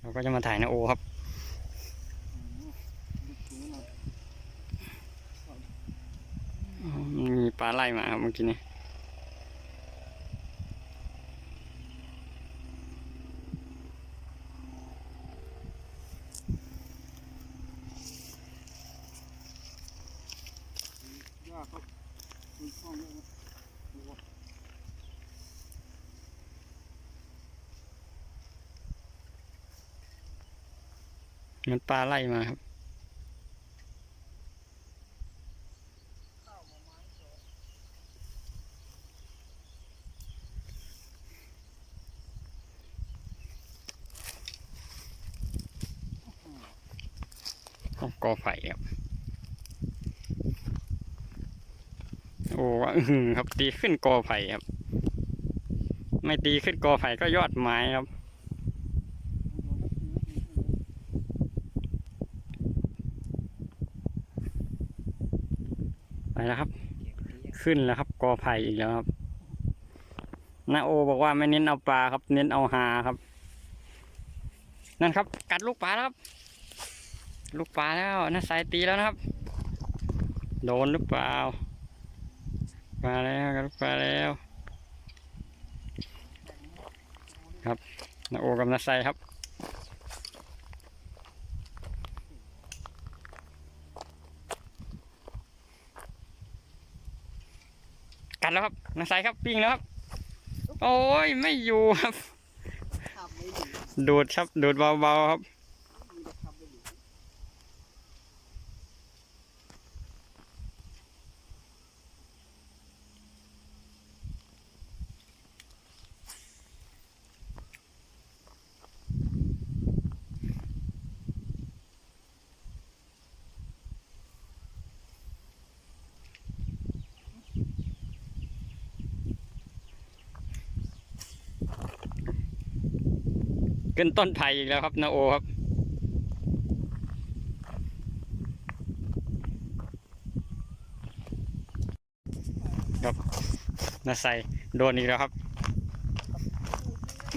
เราก็จะมาถ่ายนาโอครับ มีปลาไล่มาครับเมื่อกี้นี้ยากครับมีช่องด้วยนะ มันปลาไล่มาครับกอไผ่ครับ โอ้ว่าอื้อหือครับตีขึ้นกอไผ่ครับ ไม่ตีขึ้นกอไผ่ก็ยอดไม้ครับ ไป แล้วครับ ขึ้นแล้วครับกอไผ่อีกแล้วครับนาโอบอกว่าไม่เน้นเอาปลาครับ เน้นเอาหาครับ นั่นครับ กัดลูกปลาแล้วครับ ลูกปลาแล้วน่าสายตีแล้วนะครับ โดนหรือเปล่าปลาแล้วกัดลูกปลาแล้ว ครับนาโอกับนาไซครับ ดแล้วครับนาไซครับปิ้งแล้วครับ โอ้ยไม่อยู่ครับขับไม่ดีดูดครับดูดเบาๆครับ ขึ้นต้นไผ่อีกแล้วครับนาโอครับ ครับนาใส่โดนอีกแล้วครับ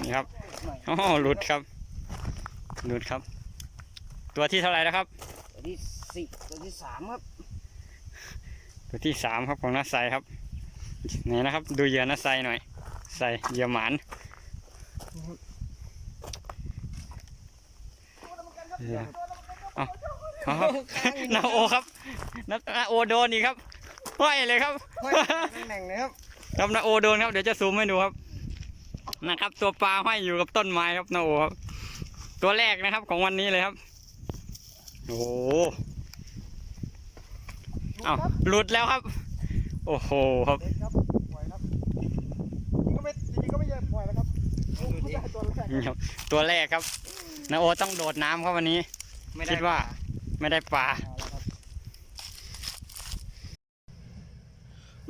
นี่ครับอ๋อหลุดครับ หลุดครับ ตัวที่เท่าไหร่แล้วครับ ตัวที่สี่ตัวที่สามครับ ตัวที่สามครับของนาไซครับนี่นะครับ ดูเหยื่อนาไซหน่อย ใส่เหยื่อหมาน เหยื่อเอาเอาครับนาโอครับนานาโอโดนอีกครับห้อยเลยครับไม่ตำแหน่งเลยครับครับนาโอโดนครับเดี๋ยวจะซูมให้ดูครับนะครับ ตัวปลาห้อยอยู่กับต้นไม้ครับนาโอครับ ตัวแรกนะครับของวันนี้เลยครับโอ้โหเอ้าหลุดแล้วครับ โอ้โหครับเด็กครับปล่อยครับจริงก็ไม่จริงก็ไม่ใช่ปล่อยแล้วครับโอ้ไม่ได้ตัวแรกนี่ครับตัวแรกครับ นาโอต้องโดดน้ำครับวันนี้คิดว่า ไม่ได้ปลา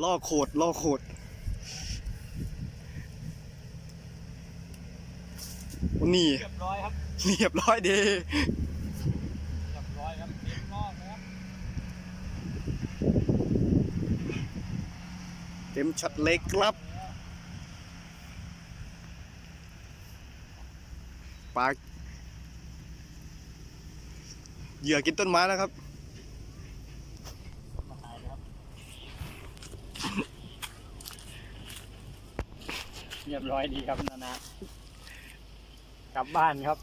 ล่อโขดล่อโขดนี่เรียบร้อยครับเรียบร้อยดีเรียบร้อยครับเต็มรอบนะครับ เต็มช็อตเล็กครับปลา เหยื่อกินต้นไม้แล้วครับ เรียบร้อยดีครับนานากลับบ้านครับ